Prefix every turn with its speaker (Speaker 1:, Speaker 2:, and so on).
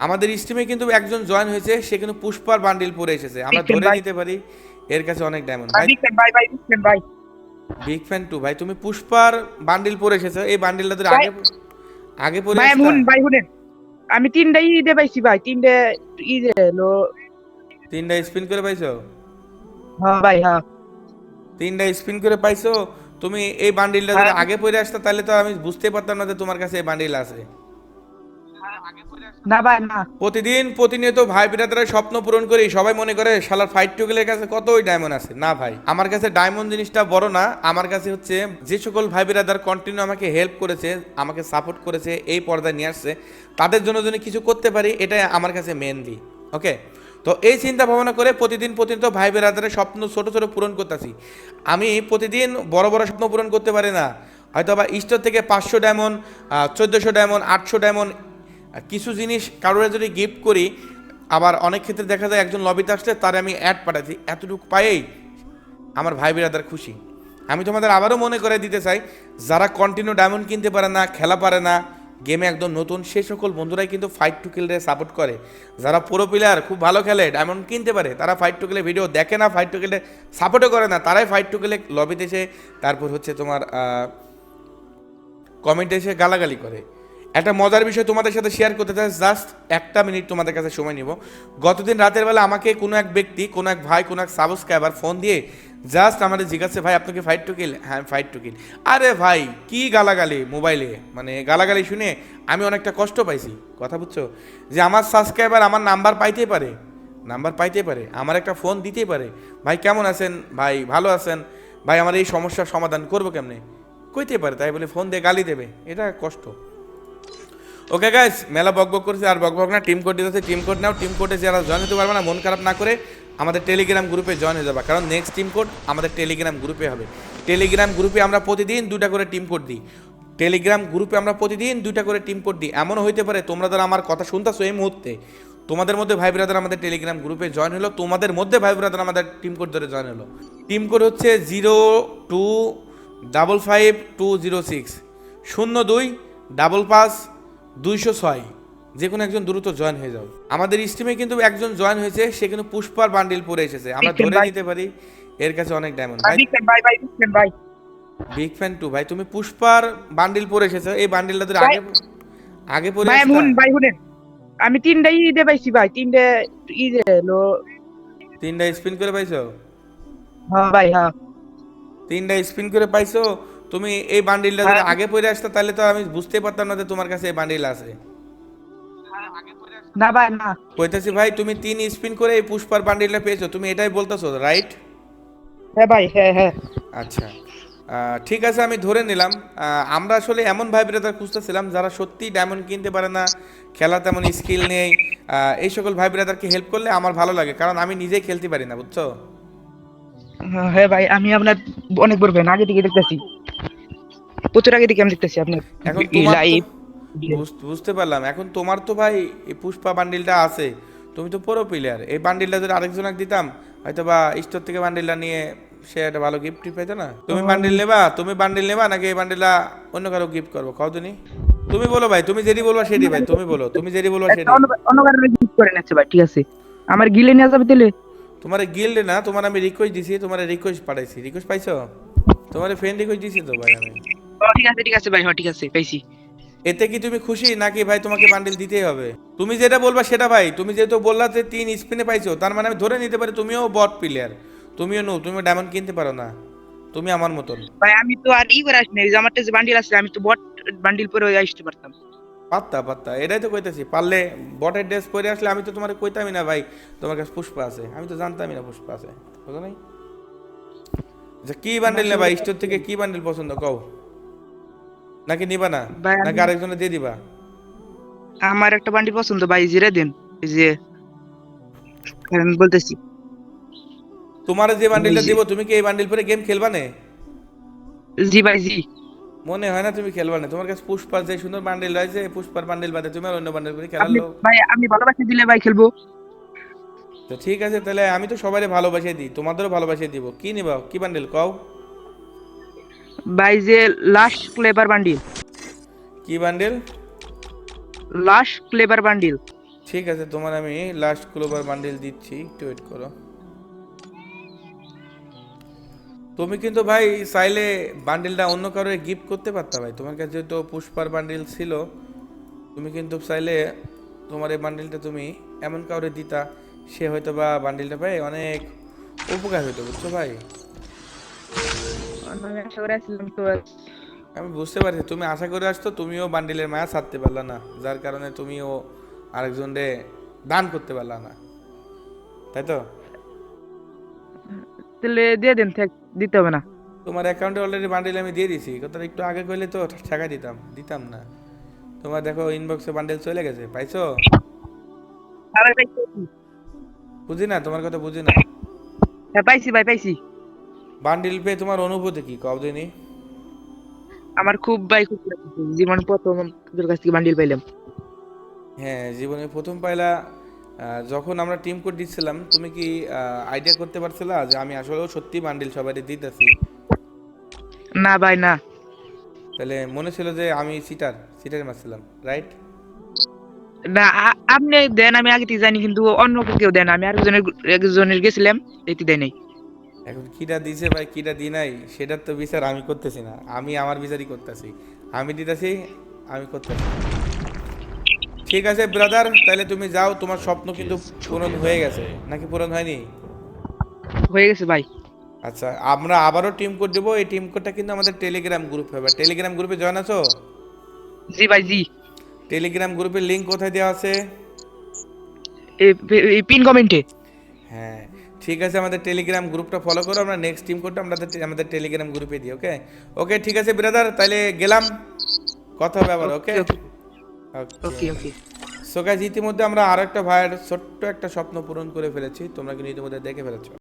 Speaker 1: আমাদের স্টিমে কিন্তু একজন জয়েন হয়েছে সে কিন্তু পুষ্পার বান্ডিল পরে এসেছে। আমরা ধরে নিতে পারি এর কাছে অনেক ডায়মন্ড
Speaker 2: ভাই
Speaker 1: ভাই
Speaker 2: বিগ ফ্যান ভাই ভাই বিগ ফ্যান
Speaker 1: টু ভাই। তুমি পুষ্পার বান্ডিল পরে এসেছ এই বান্ডিলটা ধরে আগে আগে পরে
Speaker 2: ভাই? শুন ভাই শুনেন আমি তিনটা ই দিয়ে পাইছি ভাই তিনটে ই লো
Speaker 1: তিনটা স্পিন করে পাইছো?
Speaker 2: হ্যাঁ ভাই হ্যাঁ।
Speaker 1: তিনটা স্পিন করে পাইছো? তুমি এই বান্ডিলটা ধরে
Speaker 2: হ্যাঁ।
Speaker 1: আগে পরে আসতা তাহলে তো আমি বুঝতে পারতাম না যে তোমার কাছে এই বান্ডিল আছে। প্রতিদিন প্রতিনিয়ত ভাই বিরাদারা স্বপ্ন পূরণ করি, সবাই মনে করে, শালার ফাইট টুকেলের কাছে কত ওই ডায়মন্ড আছে? না ভাই, আমার কাছে ডায়মন্ড জিনিসটা বড় না, আমার কাছে হচ্ছে যে সকল ভাই বিরাদার কন্টিনিউ আমাকে হেল্প করেছে, আমাকে সাপোর্ট করেছে, এই পর্দায় নিয়ে আসছে, তাদের জন্য যদি কিছু করতে পারি, এটাই আমার কাছে মেনলি ওকে তো এই চিন্তা ভাবনা করে প্রতিদিন প্রতিনিয়ত ভাই বেরাদারের স্বপ্ন ছোট ছোট পূরণ করতেছি। আমি প্রতিদিন বড় বড় স্বপ্ন পূরণ করতে পারি না হয়তো বা স্টোর থেকে পাঁচশো ডায়মন্ড চোদ্দোশো ডায়মন্ড আটশো ডায়মন্ড কিছু জিনিস কারোর যদি গিফট করি, আবার অনেক ক্ষেত্রে দেখা যায় একজন লবিতে আসলে তার আমি অ্যাড পাঠাচ্ছি, এতটুকু পাইয়েই আমার ভাই বিরাদার খুশি। আমি তোমাদের আবারও মনে করে দিতে চাই, যারা কন্টিনিউ ডায়মন্ড কিনতে পারে না, খেলা পারে না গেমে একদম নতুন, সে সকল বন্ধুরাই কিন্তু ফাইট টু কিলরে সাপোর্ট করে। যারা পুরো প্লেয়ার খুব ভালো খেলে ডায়মন্ড কিনতে পারে, তারা ফাইট টু কিলে ভিডিও দেখে না ফাইট টু কিলে সাপোর্টও করে না, তারাই ফাইট টু কিলে লবিতে এসে, তারপর হচ্ছে তোমার কমেন্টে এসে গালাগালি করে। একটা মজার বিষয় তোমাদের সাথে শেয়ার করতে চাই জাস্ট একটা মিনিট তোমাদের কাছে সময় নিব। গতদিন রাতের বেলা আমাকে কোনো এক ব্যক্তি, কোনো এক ভাই, কোনো এক সাবস্ক্রাইবার ফোন দিয়ে জাস্ট আমাদের জিজ্ঞাসা, ভাই আপনাকে ফাইট টু কিল হ্যাঁ ফাইট টু কিল আরে ভাই, কি গালাগালি মোবাইলে মানে গালাগালি শুনে আমি অনেকটা কষ্ট পাইছি। কথা বুঝছ? যে আমার সাবস্ক্রাইবার আমার নাম্বার পাইতে পারে। নাম্বার পাইতে পারে। আমার একটা ফোন দিতে পারে। ভাই, কেমন আছেন? ভাই, ভালো আছেন। ভাই, আমার এই সমস্যার সমাধান করব কেমনে? কইতে পারে, তাই বলে ফোন দিয়ে গালি দেবে। এটা কষ্ট। ওকে গাইস মেলা বক বক করছে, আর বক বক না টিম কোড দিতেছে টিম কোড নাও টিম কোডে যারা জয়েন হতে পারবে না, মন খারাপ না করে আমাদের টেলিগ্রাম গ্রুপে জয়েন হয়ে যাবে। কারণ নেক্সট টিম কোড আমাদের টেলিগ্রাম গ্রুপে হবে। টেলিগ্রাম গ্রুপে আমরা প্রতিদিন দুটা করে টিম কোড দিই। টেলিগ্রাম গ্রুপে আমরা প্রতিদিন দুইটা করে টিম কোড দিই। এমনও হইতে পারে, তোমরা যারা আমার কথা শুনতেছো এই মুহূর্তে, তোমাদের মধ্যে ভাই ব্রাদার আমাদের টেলিগ্রাম গ্রুপে জয়েন হলো, তোমাদের মধ্যে ভাই ব্রাদার আমাদের টিম কোড ধরে জয়েন হলো। টিম কোড হচ্ছে zero two double five two zero six শূন্য দুই ডাবল পাঁচ দুইশো ছয়। যে কোনো একজন দ্রুত জয়েন হয়ে যাও। আমাদের স্টিমে কিন্তু একজন জয়েন হয়েছে সে কিন্তু পুষ্পার বান্ডিল পরে এসেছে। আমরা ধরে নিতে পারি এর কাছে অনেক ডায়মন্ড
Speaker 2: ভাই
Speaker 1: ভাই
Speaker 2: ভাই ভাই। বিগ ফ্যান
Speaker 1: টু ভাই। তুমি পুষ্পার বান্ডিল পরে এসেছ এই বান্ডিলটা ধরে আগে আগে পরে
Speaker 2: ভাই? শুন ভাই শুনেন। আমি তিনটা ই দিয়ে পাইছি ভাই। তিনটে ই লো
Speaker 1: তিনটা স্পিন করে পাইছো?
Speaker 2: হ্যাঁ ভাই হ্যাঁ।
Speaker 1: তিনটা স্পিন করে পাইছো? তুমি এই বান্ডিলটা ধরে
Speaker 2: হ্যাঁ।
Speaker 1: আগে পরে আসতে তাহলে তো আমি বুঝতে পারতাম না যে তোমার কাছে এই বান্ডিল আছে।
Speaker 2: না ভাই না।
Speaker 1: কইতেছি ভাই তুমি তিন স্পিন করে এই পুষ্পার বান্ডিলটা পেয়েছ। তুমি এটাই বলতেছো রাইট
Speaker 2: হ্যাঁ ভাই হ্যাঁ হ্যাঁ।
Speaker 1: আচ্ছা। ঠিক আছে আমি ধরে নিলাম। আমরা আসলে এমন ভাই ব্রাদার খুঁজতেছিলাম যারা সত্যি ডায়মন্ড কিনতে পারে না খেলা তেমন স্কিল নেই। এই সকল ভাই ব্রাদারকে হেল্প করলে আমার ভালো লাগে কারণ আমি নিজেই খেলতে পারি না বুঝছ?
Speaker 2: হ্যাঁ ভাই আমি আপনার অনেক বড় ফ্যান আগে থেকে দেখতেছি। প্রচুর আগে থেকে আমি দেখতেছি আপনার।
Speaker 1: এখন
Speaker 2: লাইভ
Speaker 1: বুঝতে পারলাম। এখন তোমার তো ভাই এই পুষ্পা বান্ডিলটা আছে। তুমি তো পুরো প্লেয়ার এই বান্ডিলটা যদি আরেকজনকে দিতাম হয়তো বা স্টোর থেকে বান্ডিলটা নিয়ে সে একটা ভালো গিফট পেতো না? তুমি বান্ডিল নেবা? তুমি বান্ডিল নেবা নাকি এই বান্ডিলটা অন্য কারও গিফট করব? খাও তুমি। তুমি বলো ভাই তুমি যেটি বলবা সেটি ভাই তুমি বলো তুমি যেটি বলবা সেটি।
Speaker 2: অন্য কারণে গিফট করে নিচ্ছে ভাই ঠিক আছে। আমার গিলে নিয়ে যাবে তাহলে?
Speaker 1: তোমার গিল্ড না তোমার আমি রিকোয়েস্ট দিছি তোমার রিকোয়েস্ট পাঠাইছি। রিকোয়েস্ট পাইছো? তোমার ফ্রেন্ড রিকোয়েস্ট দিছি তো ভাই আমি।
Speaker 2: ঠিক আছে ঠিক আছে ভাই হ্যাঁ ঠিক আছে পাইছি।
Speaker 1: এতে কি তুমি খুশি নাকি ভাই তোমাকে বান্ডিল দিতেই হবে? তুমি যেটা বলবা সেটা ভাই তুমি যেহেতু বললা যে তিন স্পিনে পাইছো তার মানে আমি ধরে নিতে পারি তুমিও বট প্লেয়ার তুমিও নো তুমি ডায়মন্ড কিনতে পারো না তুমি আমার মতন।
Speaker 2: ভাই আমি তো আর ই করে আসিনি আমার যে বান্ডিল আছে আমি তো বট বান্ডিল পরে আসতে পারতাম।
Speaker 1: পাত্তা পাত্তা এটাই তো কইতেছি পারলে বটের ড্রেস পরে আসলে আমি তো তোমার কইতামই না ভাই তোমার কাছে পুষ্পা আছে আমি তো জানতামই না পুষ্পা আছে বুঝো নাই? আচ্ছা কি বান্ডিল নেবা? স্টোর থেকে কি বান্ডিল পছন্দ? কও। নাকি নিবা না? নাকি আরেকজনে দিয়ে দিবা?
Speaker 2: আমার একটা বান্ডিল পছন্দ ভাই জিরে দেন। এই যে আমি বলতেছি।
Speaker 1: তোমার যে বান্ডিলটা দিব তুমি কি এই বান্ডিল পরে গেম খেলবা না?
Speaker 2: জি ভাই জি।
Speaker 1: মনে হয় না তুমি খেলবা না। তোমার কাছে পুষ্পার যে সুন্দর বান্ডিল রয়েছে পুষ্পার বান্ডিল বাদে তুমি আর অন্য বান্ডিল করে খেলার
Speaker 2: আপনি
Speaker 1: লোক।
Speaker 2: ভাই আপনি ভালোবাসে দিলে ভাই খেলব।
Speaker 1: তো ঠিক আছে তাহলে আমি তো সবাই ভালোবাসে দিই। তোমাদেরও ভালোবাসে দিব। কি নিবা? কি বান্ডিল? কও।
Speaker 2: ভাই যে লাস্ট ক্লেভার বান্ডিল
Speaker 1: কি বান্ডিল
Speaker 2: লাস্ট ক্লেভার বান্ডিল
Speaker 1: ঠিক আছে তোমার আমি লাস্ট ক্লোবার বান্ডিল দিচ্ছি একটু ওয়েট করো। তুমি কিন্তু ভাই চাইলে বান্ডিলটা অন্য কারও গিফট করতে পারতা ভাই। তোমার কাছে তো পুষ্পার বান্ডিল ছিল তুমি কিন্তু চাইলে তোমার এই বান্ডিলটা তুমি এমন কাউরে দিতা সে হয়তো বা বান্ডিলটা পাই অনেক উপকার হইতো বুঝছ ভাই?
Speaker 2: আমি আশা করে আসছিলাম তো
Speaker 1: আমি বুঝতে পারছি তুমি আশা করে আসতো তুমিও বান্ডিলের মায়া ছাড়তে পারলা না যার কারণে তুমিও আরেকজনরে দান করতে পারলা না। তাই তো?
Speaker 2: তাহলে দিয়ে দেন দিতে হবে না।
Speaker 1: তোমার অ্যাকাউন্টে অলরেডি বান্ডিল আমি দিয়ে দিছি কথাটা একটু আগে কইলে তো টাকা দিতাম দিতাম না। তোমার দেখো ইনবক্সে বান্ডিল চলে গেছে পাইছো। বুঝি না তোমার কথা বুঝি না।
Speaker 2: হ্যাঁ পাইছি ভাই পাইছি।
Speaker 1: বান্ডিল পেয়ে তোমার অনুভূতি কি কবদিনি
Speaker 2: আমার খুব ভাই খুব জীবন প্রথম তোর কাছ থেকে বান্ডিল পাইলাম।
Speaker 1: হ্যাঁ জীবনে প্রথম পাইলা যখন আমরা টিম কোড দিচ্ছিলাম তুমি কি আইডিয়া করতে পারছিলা যে আমি আসলেও সত্যি বান্ডিল সবাই দিতেছি?
Speaker 2: না ভাই না।
Speaker 1: তাহলে মনে ছিল যে আমি সিটার সিটার মারছিলাম রাইট
Speaker 2: না আপনি দেন আমি আগে জানি কিন্তু অন্য কেউ দেন আমি আরেকজনের একজনের গেছিলাম এটি দেয় নাই।
Speaker 1: এখন কিটা দিছে ভাই কিটা দি নাই সেটার তো বিচার আমি করতেছি না। আমি আমার বিচারই করতেছি। আমি দিতেছি আমি করতেছি। ঠিক আছে ব্রাদার তাহলে তুমি যাও তোমার স্বপ্ন কিন্তু পূরণ হয়ে গেছে। নাকি পূরণ হয়নি?
Speaker 2: হয়ে গেছে ভাই
Speaker 1: আচ্ছা আমরা আবারও টিম কোড দেবো এই টিম কোডটা কিন্তু আমাদের টেলিগ্রাম গ্রুপ হবে। টেলিগ্রাম গ্রুপে জয়েন আছো?
Speaker 2: জি ভাই জি।
Speaker 1: টেলিগ্রাম গ্রুপের লিঙ্ক কোথায় দেওয়া আছে?
Speaker 2: এই পিন কমেন্টে
Speaker 1: হ্যাঁ ঠিক আছে আমাদের টেলিগ্রাম গ্রুপটা ফলো করো আমরা নেক্সট টিম কোডটা আমাদের আমাদের টেলিগ্রাম গ্রুপে দিই ওকে ওকে ঠিক আছে ব্রাদার তাহলে গেলাম। কথা হবে আবার ওকে
Speaker 2: ওকে ওকে
Speaker 1: সো গাইজ ইতিমধ্যে আমরা আরও একটা ভাইয়ের ছোট্ট একটা স্বপ্ন পূরণ করে ফেলেছি তোমরা কিন্তু ইতিমধ্যে দেখে ফেলেছো।